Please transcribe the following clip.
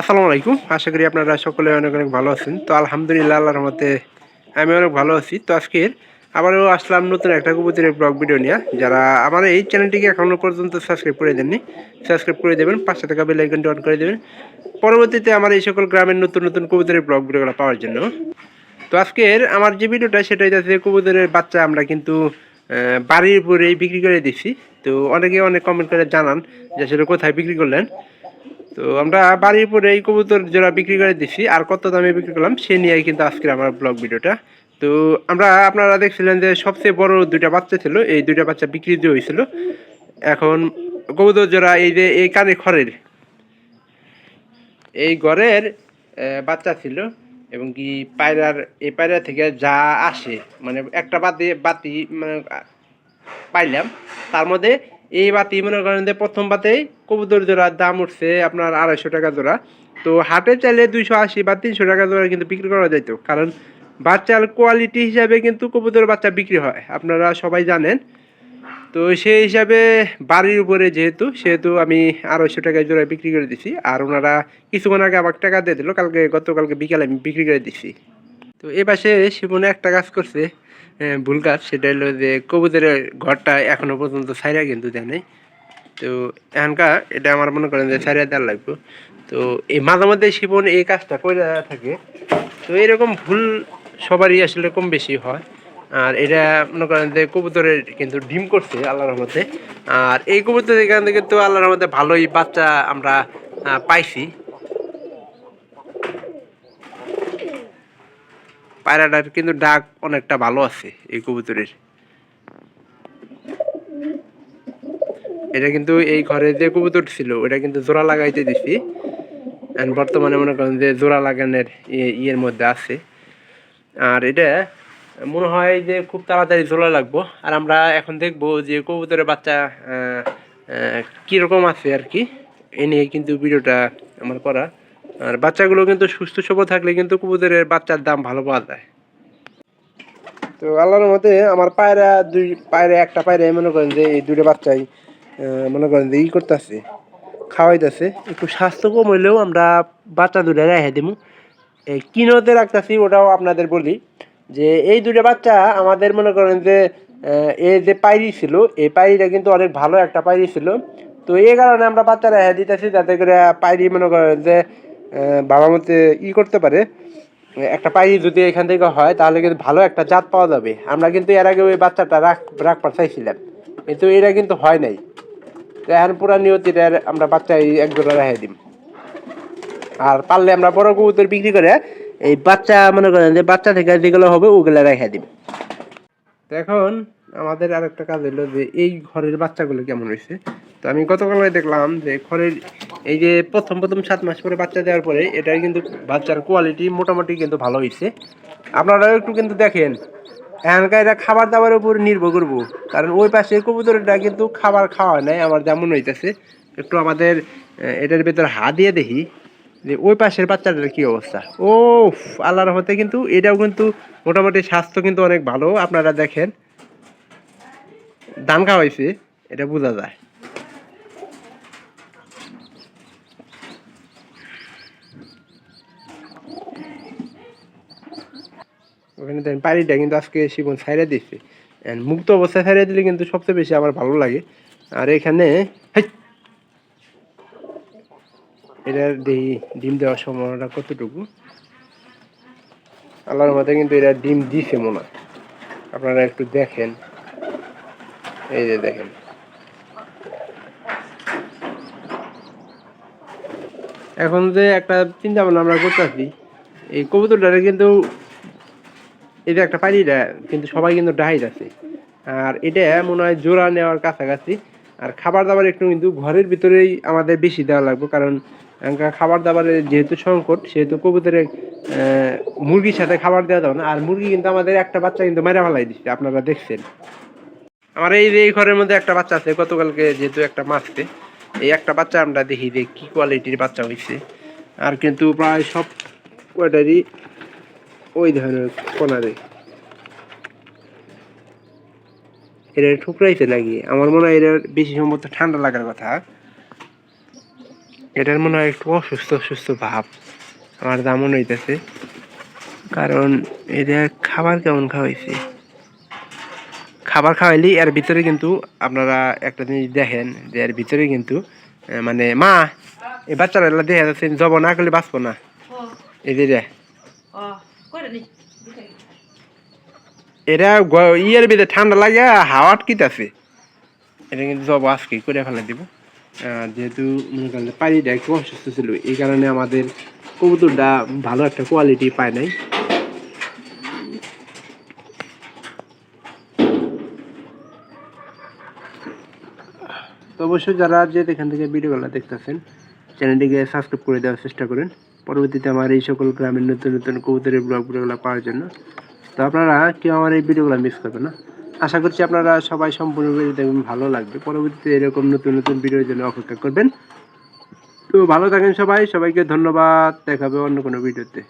আসসালামু আলাইকুম। আশা করি আপনারা সকলে অনেক অনেক ভালো আছেন। তো আলহামদুলিল্লাহ, আল্লাহর মতে আমি অনেক ভালো আছি। তো আজকের আবারও আসলাম নতুন একটা কবুতরের ব্লগ ভিডিও নিয়ে। যারা আমার এই চ্যানেলটিকে এখনও পর্যন্ত সাবস্ক্রাইব করে দেননি, সাবস্ক্রাইব করে দেবেন পাঁচশো টাকা বেল আইকনটি অন করে দেবেন। পরবর্তীতে আমার এই সকল গ্রামের নতুন নতুন কবুতরের ব্লগ ভিডিওগুলো পাওয়ার জন্য। তো আজকের আমার যে ভিডিওটা সেটা হচ্ছে কবুতরের বাচ্চা আমরা কিন্তু বাড়ির উপরেই বিক্রি করে দিচ্ছি তো অনেকে অনেক কমেন্ট করে জানান যে আসলে কোথায় বিক্রি করলেন। তো আমরা বাড়ির উপরে এই কবুতর জোড়া বিক্রি করে দিছি, আর কত দামে বিক্রি করলাম, সে নিয়েই কিন্তু আজকের আমার ব্লগ ভিডিওটা। তো আমরা, আপনারা দেখছিলেন যে সবচেয়ে বড় দুইটা বাচ্চা ছিল, এই দুইটা বাচ্চা বিক্রি দিয়ে হয়েছিল। এখন কবুতর জোড়া এই যে এই কানে খড়ের, এই ঘরের বাচ্চা ছিল, এবং কি পায়রার, এই পায়রা থেকে যা আসে মানে একটা বাতি বাতি মানে পাইলাম, তার মধ্যে এই বাতি মনে করেন যে প্রথম বাতেই কবুতর জোড়ার দাম উঠছে আপনার আড়াইশো টাকা জোড়া। তো হাটে চাইলে দুইশো আশি বা তিনশো টাকা জোড়া কিন্তু বিক্রি করা যেত কারণ বাচ্চার কোয়ালিটি হিসাবে কিন্তু কবুতর বাচ্চা বিক্রি হয়, আপনারা সবাই জানেন। তো সেই হিসাবে বাড়ির উপরে যেহেতু, সেহেতু আমি আড়াইশো টাকায় জোড়ায় বিক্রি করে দিছি। আর ওনারা কিছুক্ষণ আগে আমার টাকা দিয়ে দিল, কালকে গতকালকে বিকালে আমি বিক্রি করে দিছি। তো এ পাশে শিবনে একটা কাজ করছে ভুল কাজ সেটা হলো যে কবুতরের ঘরটা এখনও পর্যন্ত সাইরা কিন্তু দেয় নাই। তো এখানকার এটা আমার মনে করেন যে সাইরা দেওয়ার লাগবে। তো এই মাঝে মধ্যে শিবন এই কাজটা করে থাকে। তো এরকম ভুল সবারই আসলে কম বেশি হয়। আর এটা মনে করেন যে কবুতরের কিন্তু ডিম করছে আল্লাহর রহমতে। আর এই কবুতর এখান থেকে তো আল্লাহর রহমতে ভালোই বাচ্চা আমরা পাইছি। পায়রাটার কিন্তু ডাক অনেকটা ভালো আছে এই কবুতরের। এটা কিন্তু এই ঘরে যে কবুতর ছিল ওটা কিন্তু জোড়া লাগাইতে দিছি। And বর্তমানে মনে করেন যে জোড়া লাগানোর ইয়ে- ইয়ের মধ্যে আছে। আর এটা মনে হয় যে খুব তাড়াতাড়ি জোড়া লাগবো। আর আমরা এখন দেখব যে কবুতরের বাচ্চা কীরকম আছে আর কি। এ নিয়ে কিন্তু ভিডিওটা আমার করা। আর বাচ্চাগুলো কিন্তু সুস্থ সবল থাকলে কিন্তু কবুতরের বাচ্চার দাম ভালো পাওয়া যায়। তো আল্লাহর মতে আমার পায়রা দুই, পায়রা একটা পায়রা মনে করেন যে এই দুটো বাচ্চাই মনে করেন যে ই করতেছে, খাওয়াইতেছে। একটু স্বাস্থ্য কম হইলেও আমরা বাচ্চা দুটো রেখে দেবো এই কিনোতে রাখতেছি, ওটাও আপনাদের বলি যে এই দুটো বাচ্চা আমাদের মনে করেন যে এই যে পায়রি ছিল, এই পায়রিটা কিন্তু অনেক ভালো একটা পায়রি ছিল। তো এই কারণে আমরা বাচ্চা রেখে দিতেছি, যাতে করে পায়রি মনে করেন যে বাবা মতে ই করতে পারে, একটা পায়রি যদি এখান থেকে হয়, তাহলে কিন্তু ভালো একটা জাত পাওয়া যাবে। আমরা কিন্তু এর আগে ওই বাচ্চাটা রাখ রাখবার চাইছিলাম কিন্তু এটা কিন্তু হয় নাই। এখন পুরা নিয়তিটার আমরা বাচ্চা এক জোড়া রেখে দিই আর পারলে আমরা বড় কবুতর বিক্রি করে এই বাচ্চা, মনে করেন যে বাচ্চা থেকে যেগুলো হবে, ওগুলো রেখে দিই এখন আমাদের আরেকটা কাজ হলো যে, এই ঘরের বাচ্চাগুলো কেমন হয়েছে? তো আমি গতকালে দেখলাম যে, ঘরের এই যে প্রথম প্রথম সাত মাস পরে বাচ্চা দেওয়ার পরে এটার কিন্তু বাচ্চার কোয়ালিটি মোটামুটি কিন্তু ভালো হয়েছে আপনারাও একটু কিন্তু দেখেন। এখানকার এটা খাবার দাবারের উপর নির্ভর করব। কারণ ওই পাশে কবুতরটা কিন্তু খাবার খাওয়া নাই, আমার যেমন হইতেছে। একটু আমাদের এটার ভেতর হাত দিয়ে দেখি। যে ওই পাশের বাচ্চাটার কী অবস্থা? ও আল্লাহর রহমতে কিন্তু এটাও কিন্তু মোটামুটি স্বাস্থ্য কিন্তু অনেক ভালো, আপনারা দেখেন। ধান খাওয়াইছে, এটা বোঝা যায়। ওখানে দেখেন পানিটা কিন্তু আজকে শিবন ছাইড়ে দিচ্ছে And মুক্ত অবস্থায় ছাইড়ে দিলে কিন্তু সবচেয়ে বেশি আমার ভালো লাগে। আর এখানে! এটার দেখি ডিম দেওয়ার সম্ভাবনাটা কতটুকু? আল্লাহর মধ্যে কিন্তু এটা ডিম দিছে মনে হয়। আপনারা একটু দেখেন। এই যে দেখেন। এখন যে একটা চিন্তা ভাবনা আমরা করতেছি, এই কবুতরটারে কিন্তু যে একটা পানিটা কিন্তু সবাই কিন্তু ডাইট আছে। আর এটা মনে হয় জোড়া নেওয়ার কাছাকাছি। আর খাবার দাবার একটু কিন্তু ঘরের ভিতরেই আমাদের বেশি দেওয়া লাগবে, কারণ খাবার দাবারের যেহেতু সংকট, সেহেতু কবুতরের মুরগির সাথে খাবার দেওয়া যাবে না। আর মুরগি কিন্তু আমাদের একটা বাচ্চা কিন্তু মেরে ফেলাই দিচ্ছে আপনারা দেখছেন। আমার এই যে এই ঘরের মধ্যে একটা বাচ্চা আছে, গতকালকে যেহেতু একটা মাছতে এই একটা বাচ্চা আমরা দেখি যে কী কোয়ালিটির বাচ্চা হয়েছে আর কিন্তু প্রায় সব কয়টারই ওই ধরনের কোনারে এটা ঠুকরাইতে নাকি আমার মনে হয় এটার বেশি সম্ভবত ঠান্ডা লাগার কথা। এটার মনে হয় একটু অসুস্থ অসুস্থ ভাব। আমার যেমন হইতেছে। কারণ এটা খাবার কেমন খাওয়াইছে? খাবার খাওয়াইলি এর ভিতরে কিন্তু আপনারা একটা জিনিস দেখেন যে এর ভিতরে কিন্তু মানে মা এই বাচ্চারা দেখা যাচ্ছে জব না করলে বাঁচবো না। এই যে এরা ইয়ের ভিতরে ঠান্ডা লাগে হাওয়া আটকিতেছে এটা কিন্তু জব আজকে করে ফেলে দিব। যেহেতু মনে করেন পানিটা একটু অসুস্থ ছিল, এই কারণে আমাদের কবুতরটা ভালো একটা কোয়ালিটি পায় নাই। তো অবশ্যই যারা যে এখান থেকে ভিডিওগুলো দেখতেছেন চ্যানেলটিকে সাবস্ক্রাইব করে দেওয়ার চেষ্টা করেন। পরবর্তীতে আমার এই সকল গ্রামের নতুন নতুন কবুতরের ব্লগগুলো পাওয়ার জন্য। তো আপনারা কেউ আমার এই ভিডিওগুলো মিস করবে না। আশা করছি আপনারা সবাই সম্পূর্ণ ভিডিও দেখবেন ভালো লাগবে, পরবর্তীতে এরকম নতুন নতুন ভিডিওর জন্য অপেক্ষা করবেন। তো ভালো থাকেন সবাই, সবাইকে ধন্যবাদ, দেখাবে অন্য কোনো ভিডিওতে।